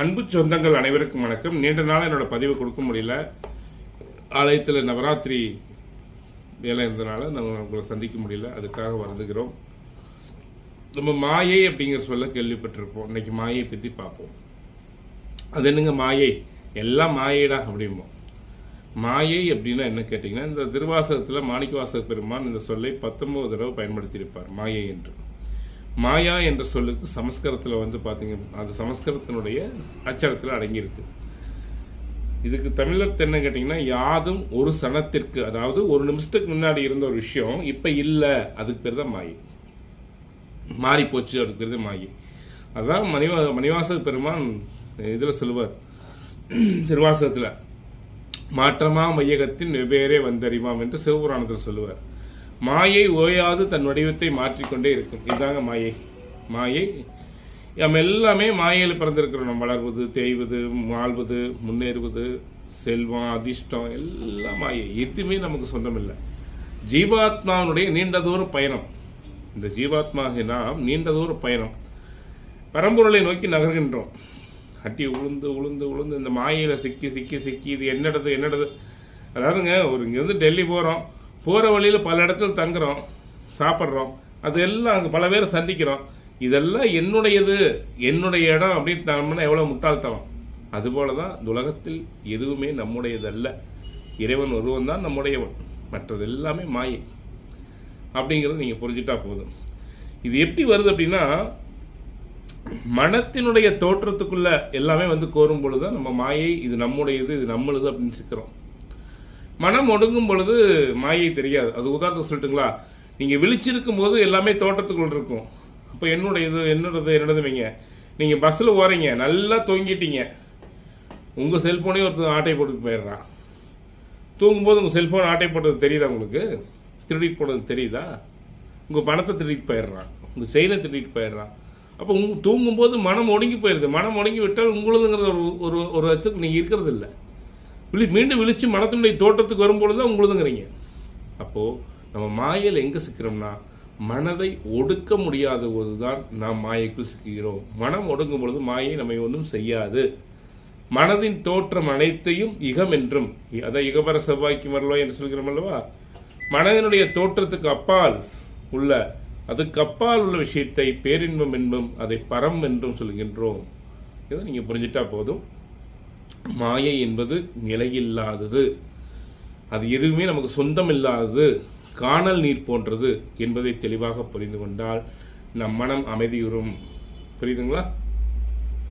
அன்பு சொந்தங்கள் அனைவருக்கும் வணக்கம். நீண்ட நாள் என்னோட பதிவு கொடுக்க முடியல. ஆலயத்தில் நவராத்திரி வேலை இருந்தனால நம்ம உங்களை சந்திக்க முடியல. அதுக்காக வருந்துகிறோம். நம்ம மாயை அப்படிங்கிற சொல்ல கேள்விப்பட்டிருப்போம். இன்னைக்கு மாயை பற்றி பார்ப்போம். அது என்னங்க மாயை? எல்லாம் மாயைடா அப்படிம்போம். மாயை அப்படின்னா என்ன கேட்டிங்கன்னா இந்த திருவாசகத்தில் மாணிக்கவாசக பெருமான் இந்த சொல்லை பத்தொன்பது தடவை பயன்படுத்தியிருப்பார் மாயை என்று. மாயா என்ற சொல்லுக்கு சமஸ்கிருதத்தில் வந்து பார்த்தீங்க அது சமஸ்கிருதத்தினுடைய அச்சரத்தில் அடங்கியிருக்கு. இதுக்கு தமிழர் என்ன கேட்டிங்கன்னா யாதும் ஒரு சனத்திற்கு அதாவது ஒரு நிமிஷத்துக்கு முன்னாடி இருந்த ஒரு விஷயம் இப்போ இல்லை அதுக்கு பேர் தான் மாயை. மாறி போச்சு அதுக்கு பேர் தான் மாயை. அதான் மணிவா மணிவாச பெருமான் இதில் சொல்லுவார் திருவாசகத்தில் மாற்றமா மையகத்தின் வெவ்வேறே வந்தறிவாம் என்று சிவபுராணத்தில் சொல்லுவார். மாயை ஓயாது தன் வடிவத்தை மாற்றிக்கொண்டே இருக்கும். இதுதாங்க மாயை. மாயை. நம்ம எல்லாமே மாயையில் பிறந்திருக்கிறோம். நம்ம வளர்வது தேய்வது வாழ்வது முன்னேறுவது செல்வம் அதிர்ஷ்டம் எல்லாம் மாயை. எதுவுமே நமக்கு சொந்தமில்லை. ஜீவாத்மாவுடைய நீண்ட தூர பயணம். இந்த ஜீவாத்மாக நாம் நீண்ட தூர பயணம். பரம்பொருளை நோக்கி நகர்கின்றோம். அட்டி உளுந்து உளுந்து உளுந்து இந்த மாயையில் சிக்கி சிக்கி சிக்கி இது என்னடது என்னடது? அதாவதுங்க ஒரு இங்கேருந்து டெல்லி போகிறோம் போகிற வழியில் பல இடத்துல தங்குறோம் சாப்பிட்றோம். அது எல்லாம் அங்கே பல பேரை சந்திக்கிறோம். இதெல்லாம் என்னுடையது என்னுடைய இடம் அப்படின்னு நம்மனா எவ்வளோ முட்டாள்தனம். அதுபோல தான் உலகத்தில் எதுவுமே நம்முடையதல்ல. இறைவன் ஒருவன் தான் நம்முடையவன். மற்றது எல்லாமே மாயை. அப்படிங்கிறத நீங்கள் புரிஞ்சுட்டா போதும். இது எப்படி வருது அப்படின்னா மனத்தினுடைய தோற்றத்துக்குள்ள எல்லாமே வந்து கோரும் பொழுது தான் நம்ம மாயை இது நம்முடையது இது நம்மளுது அப்படின்னு சிக்கிறோம். மனம் ஒடுங்கும் பொழுது மாயை தெரியாது. அது உதாரணம் சொல்லட்டுங்களா? நீங்கள் விழிச்சிருக்கும் போது எல்லாமே தோட்டத்துக்குள் இருக்கும். அப்போ என்னோட என்னோடது என்னோடது வைங்க. நீங்கள் பஸ்ஸில் போகிறீங்க நல்லா தூங்கிட்டீங்க. உங்கள் செல்ஃபோனே ஒருத்தர் ஆட்டை போட்டு போயிடுறான். தூங்கும்போது உங்கள் செல்ஃபோன் ஆட்டை போட்டது தெரியுதா உங்களுக்கு? திருடிட்டு போனது தெரியுதா? உங்கள் பணத்தை திருடிட்டு போயிடுறான். உங்கள் செயலை திருடிட்டு போயிடுறான். அப்போ உங்க தூங்கும்போது மனம் ஒடுங்கி போயிடுது மனம் ஒடுங்கி விட்டால் உங்களுதுங்கிறது ஒரு ஒரு ஒரு அச்சுக்கு நீங்கள் இருக்கிறது இல்லை விழி மீண்டும் விழிச்சு மனத்தினுடைய தோட்டத்துக்கு வரும்பொழுது தான் உங்களுதுங்கிறீங்க. அப்போது நம்ம மாயையில் எங்கே சிக்கிறோம்னா மனதை ஒடுக்க முடியாத போது தான் நாம் மாயைக்குள் சிக்கிறோம் மனம் ஒடுங்கும் பொழுது மாயை நம்மை ஒன்றும் செய்யாது. மனதின் தோற்றம் அனைத்தையும் இகம் என்றும் அதான் இகபர செவ்வாய்க்கு வரலோ என்று சொல்கிறோம் அல்லவா? மனதினுடைய தோற்றத்துக்கு அப்பால் உள்ள அதுக்கு அப்பால் உள்ள விஷயத்தை பேரின்பம் என்பும் அதை பரம் என்றும் சொல்கின்றோம். இதை நீங்கள் புரிஞ்சிட்டா போதும். மாயை என்பது நிலையில்லாதது. அது எதுவுமே நமக்கு சொந்தம் இல்லாதது காணல் நீர் போன்றது என்பதை தெளிவாக புரிந்து கொண்டால் நம் மனம் அமைதியுறும். புரியுதுங்களா?